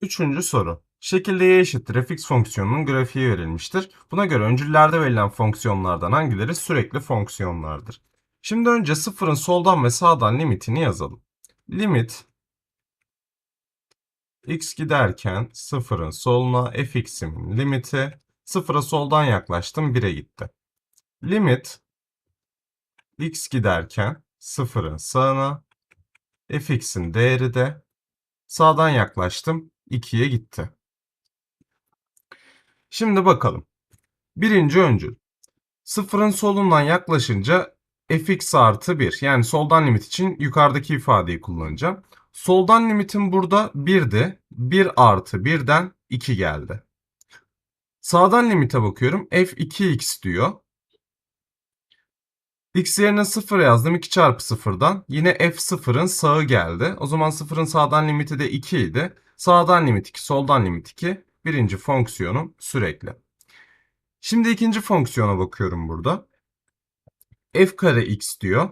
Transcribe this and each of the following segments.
Üçüncü soru. Şekilde y eşittir fx fonksiyonunun grafiği verilmiştir. Buna göre öncüllerde verilen fonksiyonlardan hangileri sürekli fonksiyonlardır? Şimdi önce sıfırın soldan ve sağdan limitini yazalım. Limit x giderken sıfırın soluna fx'imin limiti sıfıra soldan yaklaştım 1'e gitti. Limit x giderken sıfırın sağına fx'in değeri de sağdan yaklaştım 2'ye gitti. Şimdi bakalım. Birinci öncül. Sıfırın solundan yaklaşınca fx artı 1. Yani soldan limit için yukarıdaki ifadeyi kullanacağım. Soldan limitim burada 1'di. 1 artı 1'den 2 geldi. Sağdan limite bakıyorum. f2x diyor. x yerine 0 yazdım. 2 çarpı 0'dan. Yine f0'ın sağı geldi. O zaman 0'ın sağdan limiti de 2 idi. Sağdan limit 2, soldan limit 2. Birinci fonksiyonum sürekli. Şimdi ikinci fonksiyona bakıyorum burada. f kare x diyor.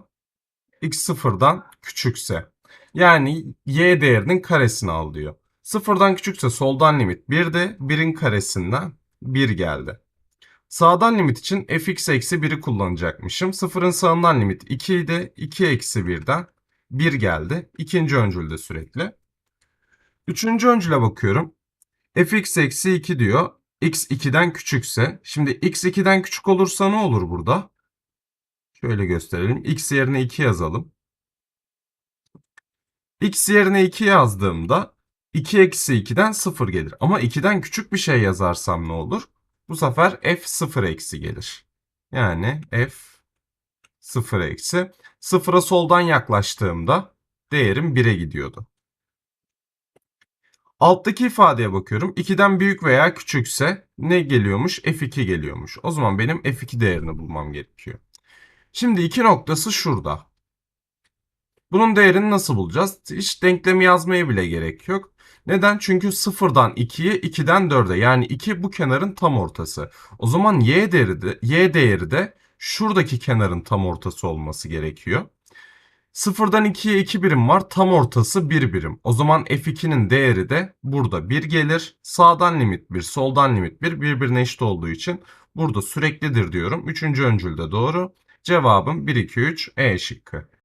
x sıfırdan küçükse. Yani y değerinin karesini al diyor. Sıfırdan küçükse soldan limit 1'di. 1'in karesinden 1 geldi. Sağdan limit için fx eksi 1'i kullanacakmışım. Sıfırın sağından limit 2 idi. 2 eksi 1'den 1 geldi. İkinci öncülde sürekli. Üçüncü öncüle bakıyorum. fx eksi 2 diyor. x 2'den küçükse. Şimdi x 2'den küçük olursa ne olur burada? Şöyle gösterelim. x yerine 2 yazalım. x yerine 2 yazdığımda 2 eksi 2'den 0 gelir. Ama 2'den küçük bir şey yazarsam ne olur? Bu sefer f 0 eksi gelir. Yani f 0 eksi. 0'a soldan yaklaştığımda değerim 1'e gidiyordu. Alttaki ifadeye bakıyorum. 2'den büyük veya küçükse ne geliyormuş? F2 geliyormuş. O zaman benim F2 değerini bulmam gerekiyor. Şimdi iki noktası şurada. Bunun değerini nasıl bulacağız? Hiç denklemi yazmaya bile gerek yok. Neden? Çünkü 0'dan 2'ye, 2'den 4'e yani 2 bu kenarın tam ortası. O zaman y değeri de, y değeri de şuradaki kenarın tam ortası olması gerekiyor. 0'dan 2'ye 2 birim var. Tam ortası 1 birim. O zaman f2'nin değeri de burada 1 gelir. Sağdan limit 1, soldan limit 1 birbirine eşit olduğu için burada süreklidir diyorum. Üçüncü öncül de doğru. Cevabım 1, 2, 3 E şıkkı.